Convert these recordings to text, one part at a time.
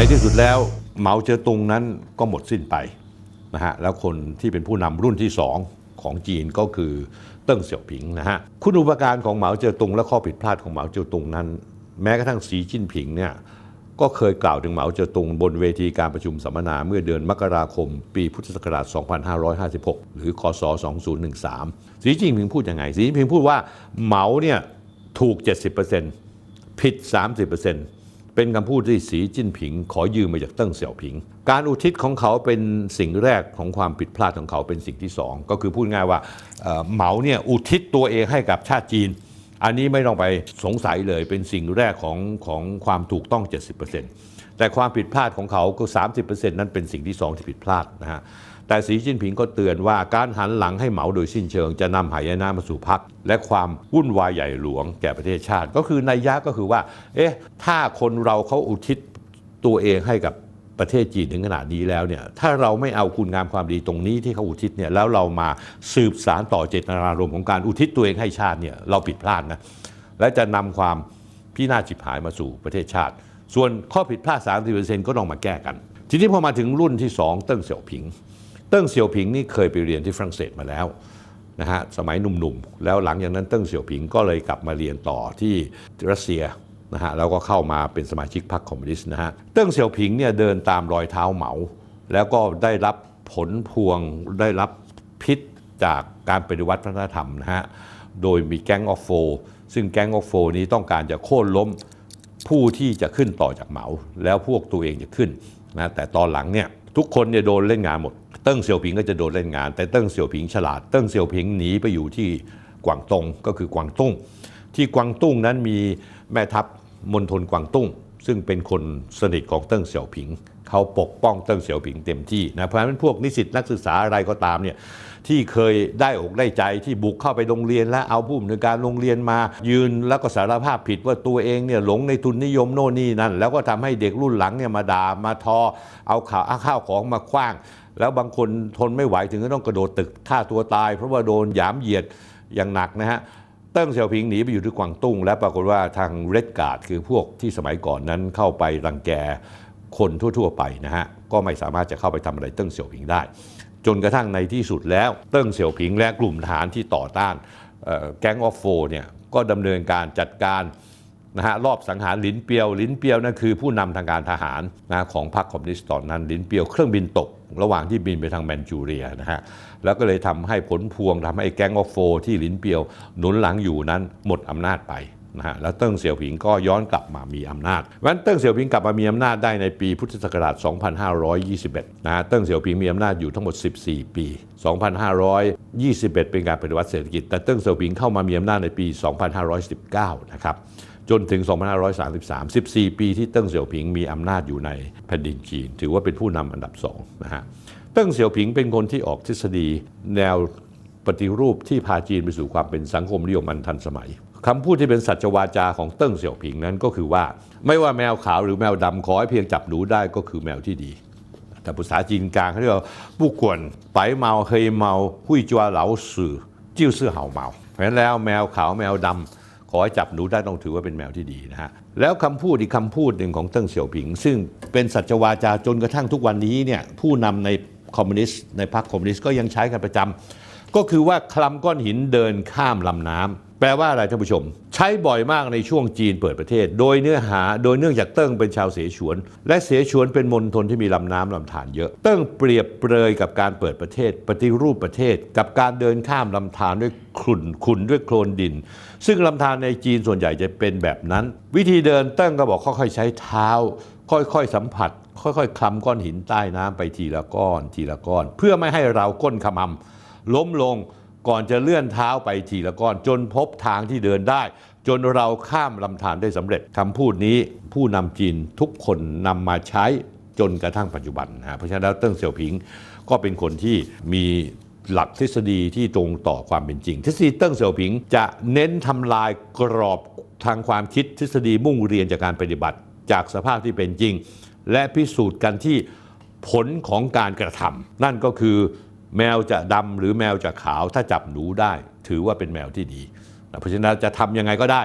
ในที่สุดแล้วเหมาเจ๋อตุงนั้นก็หมดสิ้นไปนะฮะแล้วคนที่เป็นผู้นำรุ่นที่สองของจีนก็คือเติ้งเสี่ยวผิงนะฮะคุณอุปการของเหมาเจ๋อตุงและข้อผิดพลาดของเหมาเจ๋อตุงนั้น แม้กระทั่งสีจิ้นผิงเนี่ยก็เคยกล่าวถึงเหมาเจ๋อตุงบนเวทีการประชุมสัมมนาเมื่อเดือนมกราคม ปีพุทธศักราช 2556 หรือคศ 2013 สีจิ้นผิงพูดยังไง สีจิ้นผิงพูดว่าเหมาเนี่ยถูก 70%ผิด 30% เป็นคำพูดที่สีจิ้นผิง ขอยืมมาจากเติ้งเสี่ยวผิง การอุทิศของเขาเป็นสิ่งแรกของความผิดพลาดของเขาเป็นสิ่งที่สองก็คือพูดง่ายว่าเอ่อเหมาเนี่ยอุทิศตัวเองให้กับชาติจีน อันนี้ไม่ต้องไปสงสัยเลยเป็นสิ่งแรกของของความถูกต้อง 70% แต่ความผิดพลาดของเขาก็ 30%นั้นเป็นสิ่งที่สองที่ผิดพลาดนะฮะแต่สีจิ้นผิงก็เตือนว่าการหันหลังให้เหมาโดยสิ้นเชิง จะนำหายนะมาสู่พักและความวุ่นวายใหญ่หลวงแก่ประเทศชาติ ก็คือในัยะก็คือว่า เอ๊ะถ้าคนเราเขาอุทิศตัวเองให้กับประเทศจีนถึงขนาดนี้แล้วเนี่ยถ้าเราไม่เอาคุณงามความดีตรงนี้ที่เขาอุทิศเนี่ยแล้วเรามาสืบสารต่อเจตนารมณ์ของการอุทิศตัวเองให้ชาติเนี่ยเราผิดพลาดนะและจะนำความพินาศฉิบหายมาสู่ประเทศชาติ ส่วนข้อผิดพลาด 30%ก็ต้องมาแก้กัน ทีนี้พอมาถึงรุ่นที่ 2 เติ้งเสี่ยวผิง เติ้งเสี่ยวผิงนี่เคยไปเรียนที่ฝรั่งเศสมาแล้วนะฮะสมัยหนุ่มๆ แล้วหลังจากนั้นเติ้งเสี่ยวผิงก็เลยกลับมาเรียนต่อที่รัสเซียนะฮะแล้วก็เข้ามาเป็นสมาชิกพรรคคอมมิวนิสต์นะฮะเติ้งเสี่ยวผิงเนี่ยเดินตามรอยเท้าเหมา แล้วก็ได้รับผลพวงได้รับพิษจากการปฏิวัติวัฒนธรรมนะฮะโดยมีแก๊งออฟโฟซึ่งแก๊งออฟโฟนี้ต้องการจะโค่นล้ม ผู้ที่จะขึ้นต่อจากเหมา แล้วพวกตัวเองจะขึ้นนะแต่ตอนหลังเนี่ยทุกคนเนี่ยโดนเล่นงานหมด เติ้งเสี่ยวผิงก็จะโดนเล่นงาน แต่เติ้งเสี่ยวผิงฉลาด เติ้งเสี่ยวผิงหนีไปอยู่ที่กวางตงก็คือกวางตุ้ง ที่กวางตุ้งนั้นมีแม่ทัพมณฑลกวางตุ้ง ซึ่งเป็นคนสนิทของเติ้งเสี่ยวผิง เขาปกป้องเติ้งเสี่ยวผิงเต็มที่นะเพราะฉะนั้นพวกนิสิตนักศึกษาอะไรก็ตามเนี่ยที่เคยได้อกได้ใจที่บุกเข้าไปโรงเรียน และเอาผู้อำนวยการโรงเรียนมายืนแล้วก็สารภาพผิดว่าตัวเองเนี่ยหลงในทุนนิยมโน่นนี่นั่นแล้วก็ทำให้เด็กรุ่นหลังเนี่ยมาด่ามาทอ เอาข่าวเอาข้าวของมาคว้าง แล้วบางคนทนไม่ไหวถึงก็ต้องกระโดดตึกฆ่าตัวตาย เพราะว่าโดนหยามเหยียดอย่างหนักนะฮะเติ้งเสี่ยวผิงหนีไปอยู่ที่กวางตุ้ง และปรากฏว่าทางเรดการ์ดคือพวกที่สมัยก่อนนั้นเข้าไปรังแก คนทั่ว ๆ ไปนะฮะก็ไม่สามารถจะเข้าไปทำอะไรเติ้งเสี่ยวผิงได้ จนกระทั่งในที่สุดแล้วเติ้งเสี่ยวผิงและกลุ่มทหารที่ต่อต้านแก๊งออฟโฟเนี่ยก็ดำเนินการจัดการนะฮะรอบสังหารลินเปียวลินเปียวนั่นคือผู้นำทางการทหารนะของพรรคคอมมิวนิสต์ตอนนั้นลินเปียวเครื่องบินตก ระหว่างที่บินไปทางแมนจูเรียนะฮะแล้วก็เลยทำให้ผลพวงทำให้แก๊งออฟโฟที่ลินเปียวหนุนหลังอยู่นั้นหมดอำนาจไป นะฮะแล้วเติ้งเสี่ยวผิงก็ย้อนกลับมามีอำนาจเพราะฉะนั้นเติ้งเสี่ยวผิงกลับมามีอำนาจได้ในปีพุทธศักราช 2521 นะฮะเติ้งเสี่ยวผิงมีอำนาจอยู่ทั้งหมด 14 ปี 2521 เป็นการปฏิวัติเศรษฐกิจ แต่เติ้งเสี่ยวผิงเข้ามามีอำนาจในปี 2519 นะครับจนถึง 2533 14 ปีที่เติ้งเสี่ยวผิงมีอำนาจอยู่ในแผ่นดินจีน ถือว่าเป็นผู้นำอันดับสองนะฮะเติ้งเสี่ยวผิงเป็นคนที่ออกทฤษฎีแนวปฏิรูปที่พาจีนไปสู่ความเป็นสังคมนิยมอันทันสมัย คำพูดที่เป็นสัจวาจาของเติ้งเสี่ยวผิงนั้นก็คือว่า ไม่ว่าแมวขาวหรือแมวดำขอให้เพียงจับหนูได้ก็คือแมวที่ดี แต่ภาษาจีนกลางเขาเรียกว่าผู้กวนไปเมาเฮยเมาหุยจัวเหลาสื่อจิ้วซื่อเห่าเมา เพราะฉะนั้นแล้วแมวขาวแมวดำขอให้จับหนูได้ต้องถือว่าเป็นแมวที่ดีนะฮะแล้วคำพูดอีกคำพูดหนึ่งของเติ้งเสี่ยวผิง ซึ่งเป็นสัจวาจาจนกระทั่งทุกวันนี้เนี่ยผู้นำในคอมมิวนิสต์ในพรรคคอมมิวนิสต์ก็ยังใช้กันประจำก็คือว่าคลำก้อนหินเดินข้ามลำน้ำ แปลว่าอะไรท่านผู้ชม ใช้บ่อยมากในช่วงจีนเปิดประเทศ โดยเนื้อหาโดยเนื่องจากเติ้งเป็นชาวเสฉวน และเสฉวนเป็นมณฑลที่มีลำน้ำลำธารเยอะ เติ้งเปรียบเปรยกับการเปิดประเทศ ปฏิรูปประเทศ กับการเดินข้ามลำธารด้วยขุ่นขุนด้วยโคลนดิน ซึ่งลำธารในจีนส่วนใหญ่จะเป็นแบบนั้น วิธีเดินเติ้งก็บอกค่อยๆใช้เท้า ค่อยๆสัมผัส ค่อยๆคลำก้อนหินใต้น้ำไปทีละก้อน ทีละก้อน เพื่อไม่ให้เราก้นขมำล้มลง ก่อนจะเลื่อนเท้าไปทีละก้อน จนพบทางที่เดินได้ จนเราข้ามลำธารได้สำเร็จคำพูดนี้ผู้นำจีนทุกคนนำมาใช้จนกระทั่งปัจจุบันนะเพราะฉะนั้นแล้วเติ้งเสี่ยวผิงก็เป็นคนที่มีหลักทฤษฎีที่ตรงต่อความเป็นจริง ทฤษฎีเติ้งเสี่ยวผิง จะเน้นทำลายกรอบทางความคิดทฤษฎีมุ่งเรียนจากการปฏิบัติจากสภาพที่เป็นจริง และพิสูจน์กันที่ผลของการกระทำนั่นก็คือ แมวจะดำหรือแมวจะขาวถ้าจับหนูได้ ถือว่าเป็นแมวที่ดีนะเพราะฉะนั้นจะทำยังไงก็ได้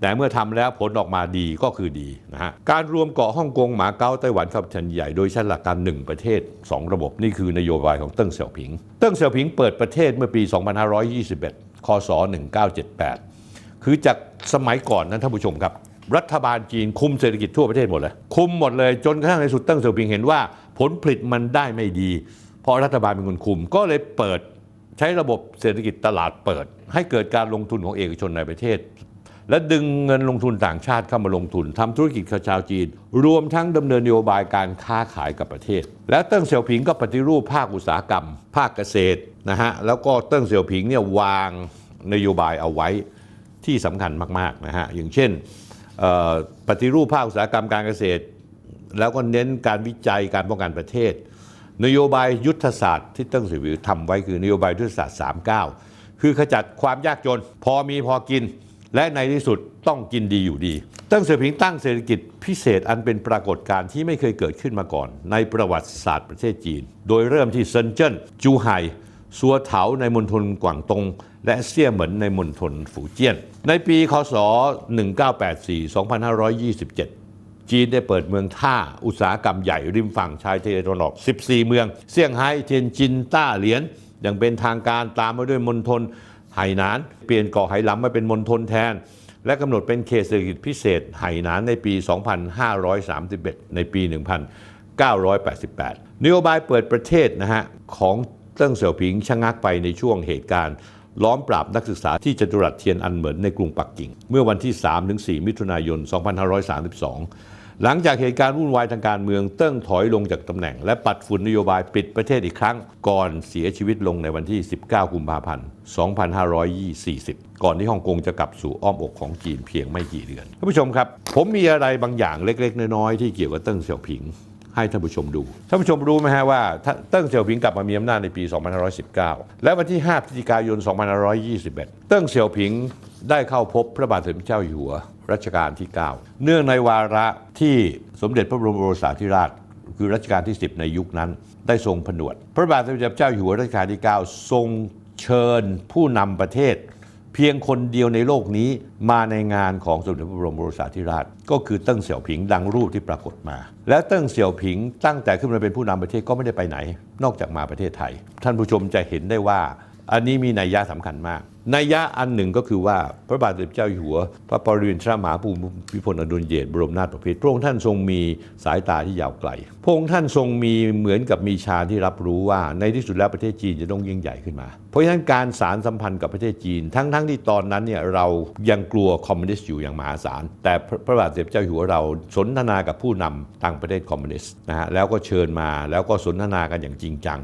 แต่เมื่อทำแล้วผลออกมาดีก็คือดีนะฮะการรวมเกาะฮ่องกงหมาเก๊าไต้หวันเข้าเป็นใหญ่โดยใช้หลักการ 1 ประเทศ 2 ระบบนี่คือนโยบายของเติ้งเสี่ยวผิง เติ้งเสี่ยวผิงเปิดประเทศเมื่อปี 2521 คศ 1978 คือจากสมัยก่อนนั้นท่านผู้ชมครับรัฐบาลจีนคุมเศรษฐกิจทั่วประเทศหมดเลย คุมหมดเลยจนกระทั่งในสุดเติ้งเสี่ยวผิงเห็นว่า ผลผลิตมันได้ไม่ดี ราะรัฐบาลเป็นคนคุม ก็เลยเปิดใช้ระบบเศรษฐกิจตลาดเปิด ให้เกิดการลงทุนของเอกชนในประเทศ และดึงเงินลงทุนต่างชาติเข้ามาลงทุนทำธุรกิจกับชาวจีน รวมทั้งดำเนินนโยบายการค้าขายกับประเทศ แล้วเติ้งเสี่ยวผิงก็ปฏิรูปภาคอุตสาหกรรม ภาคเกษตรนะฮะแล้วก็เติ้งเสี่ยวผิงเนี่ยวางนโยบายเอาไว้ที่สำคัญมากๆนะฮะอย่างเช่นปฏิรูปภาคอุตสาหกรรมการเกษตร แล้วก็เน้นการวิจัยการป้องกันประเทศ นโยบายยุทธศาสตร์ที่ติ้งสี่ยวผิงทำไว้คือนโยบายยุทธศาสตร์ 39 คือขจัดความยากจน พอมีพอกิน และในที่สุดต้องกินดีอยู่ดีติ้งเสพิงตั้งเศรษฐกิจพิเศษอันเป็นปรากฏการณ์ที่ไม่เคยเกิดขึ้นมาก่อน ในประวัติศาสตร์ประเทศจีน โดยเริ่มที่เซินเจิ้นจูไห่ซัวเถาในมณฑลกวางตง และเซี่ยเหมินในมณฑลฝูเจี้ยน ในปีคศ 1984-2527 จีนได้เปิดเมืองท่าอุตสาหกรรมใหญ่ริมฝั่งชายทะเลตะวันออก 14 เมือง เซี่ยงไฮ้เทียนจินต้าเหลียนอย่างเป็นทางการตามมาด้วยมณฑลไหหนาน เปลี่ยนเกาะไหหลำมาเป็นมณฑลแทน และกำหนดเป็นเขตเศรษฐกิจพิเศษไหหนานในปี 2531 ในปี 1988 นโยบายเปิดประเทศนะฮะของเติ้งเสี่ยวผิงชะงักไปในช่วงเหตุการณ์ล้อมปราบนักศึกษาที่จตุรัสเทียนอันเหมินในกรุงปักกิ่ง เมื่อวันที่ 3-4 มิถุนายน 2532 หลังจากเหตุการณ์วุ่นวายทางการเมืองเติ้งถอยลงจากตำแหน่ง และปัดฝุ่นนโยบายปิดประเทศอีกครั้ง ก่อนเสียชีวิตลงในวันที่ 19 กุมภาพันธ์ 2540 ก่อนที่ฮ่องกงจะกลับสู่อ้อมอกของจีนเพียงไม่กี่เดือนท่านผู้ชมครับ ผมมีอะไรบางอย่างเล็ก ๆ น้อยๆที่เกี่ยวกับเติ้งเสี่ยวผิง ให้ท่านผู้ชมดูท่านผู้ชมรู้ไหมฮะว่าเติ้งเสี่ยวผิงกลับมามีอำนาจในปี 2519 และวันที่ 5 พฤศจิกายน 2521 เติ้งเสี่ยวผิงได้เข้าพบพระบาทสมเด็จเจ้าอยู่หัว รัชกาลที่ 9 เนื่องในวาระที่สมเด็จพระบรมโอรสาธิราช คือรัชกาลที่ 10 ในยุคนั้นได้ทรงผนวด พระบาทสมเด็จเจ้าอยู่หัวรัชกาลที่ 9 ทรงเชิญผู้นำประเทศ เพียงคนเดียวในโลกนี้มาในงานของสมเด็จพระบรมโอรสาธิราช ก็คือเติ้งเสี่ยวผิงดังรูปที่ปรากฏมา และเติ้งเสี่ยวผิงตั้งแต่ขึ้นมาเป็นผู้นำประเทศก็ไม่ได้ไปไหน นอกจากมาประเทศไทย ท่านผู้ชมจะเห็นได้ว่า อันนี้มีนัยยะสำคัญมาก นัยยะอันหนึ่งก็คือว่าพระบาทสมเด็จเจ้าอยู่หัว พระปรมินทรมหาภูมิพลอดุลยเดชบรมนาถบพิตรพระองค์ท่านทรงมีสายตาที่ยาวไกลพระองค์ท่านทรงมีเหมือนกับมีชาที่รับรู้ว่า ในที่สุดแล้วประเทศจีนจะต้องยิ่งใหญ่ขึ้นมา เพราะฉะนั้นการสารสัมพันธ์กับประเทศจีน ทั้งๆทที่ตอนนั้นเนี่ยเรายังกลัวคอมมิวนิสต์อยู่อย่างมหาศาลแต่พระพระบาทสมเด็จเจ้าอยู่หัวเราสนทนากับผู้นำต่างประเทศคอมมิวนิสต์นะฮะแล้วก็เชิญมาแล้วก็สนทนากันอย่างจริงจัง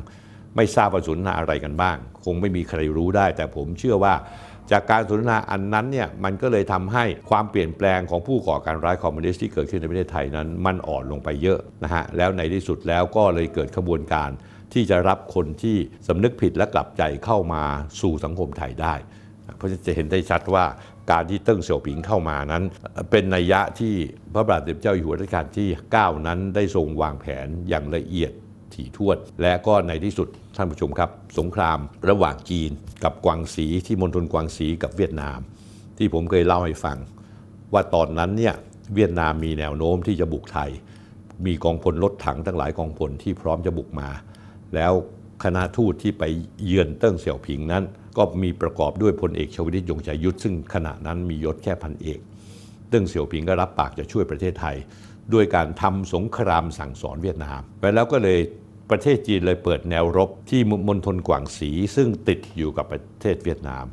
ไม่ทราบว่าสนทนาอะไรกันบ้าง คงไม่มีใครรู้ได้ แต่ผมเชื่อว่า จากการสนทนาอันนั้นเนี่ยมันก็เลยทำให้ความเปลี่ยนแปลงของผู้ก่อการร้ายคอมมิวนิสต์ที่เกิดขึ้นในประเทศไทยนั้น มันอ่อนลงไปเยอะนะฮะแล้วในที่สุดแล้วก็เลยเกิดขบวนการที่จะรับคนที่สำนึกผิดและกลับใจเข้ามาสู่สังคมไทยได้ เพราะฉะนั้นจะเห็นได้ชัดว่าการที่เติ้งเสี่ยวผิงเข้ามานั้น เป็นนัยยะที่พระบาทสมเด็จเจ้าอยู่หัวรัชกาลที่ 9 นั้นได้ทรงวางแผนอย่างละเอียดถี่ถ้วน และก็ในที่สุด ท่านผู้ชมครับ สงครามระหว่างจีนกับกวางสีที่มณฑลกวางสีกับเวียดนาม ที่ผมเคยเล่าให้ฟัง ว่าตอนนั้นเนี่ยเวียดนามมีแนวโน้มที่จะบุกไทย มีกองพลรถถังทั้งหลายกองพลที่พร้อมจะบุกมา แล้วคณะทูตที่ไปเยือนเติ้งเสี่ยวผิงนั้น ก็มีประกอบด้วยพลเอกชวลิตยงใจยุทธซึ่งขณะนั้นมียศแค่พันเอกเติ้งเสี่ยวผิงก็รับปากจะช่วยประเทศไทย ด้วยการทำสงครามสั่งสอนเวียดนาม ไปแล้วก็เลย ประเทศจีนเลยเปิดแนวรบที่มณฑลกวางสีซึ่งติดอยู่กับประเทศเวียดนาม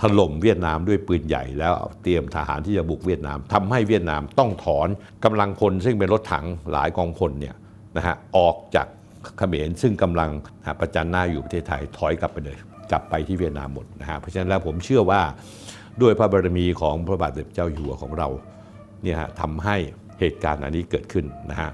ถล่มเวียดนามด้วยปืนใหญ่แล้วเตรียมทหารที่จะบุกเวียดนามทำให้เวียดนามต้องถอนกำลังพลซึ่งเป็นรถถังหลายกองพลเนี่ยนะฮะออกจากเขมรซึ่งกำลังประจันหน้าอยู่ประเทศไทยถอยกลับไปเลยกลับไปที่เวียดนามหมดนะฮะเพราะฉะนั้นแล้วผมเชื่อว่าด้วยพระบารมีของพระบาทสมเด็จเจ้าอยู่หัวของเราเนี่ยฮะทำให้เหตุการณ์อันนี้เกิดขึ้นนะฮะ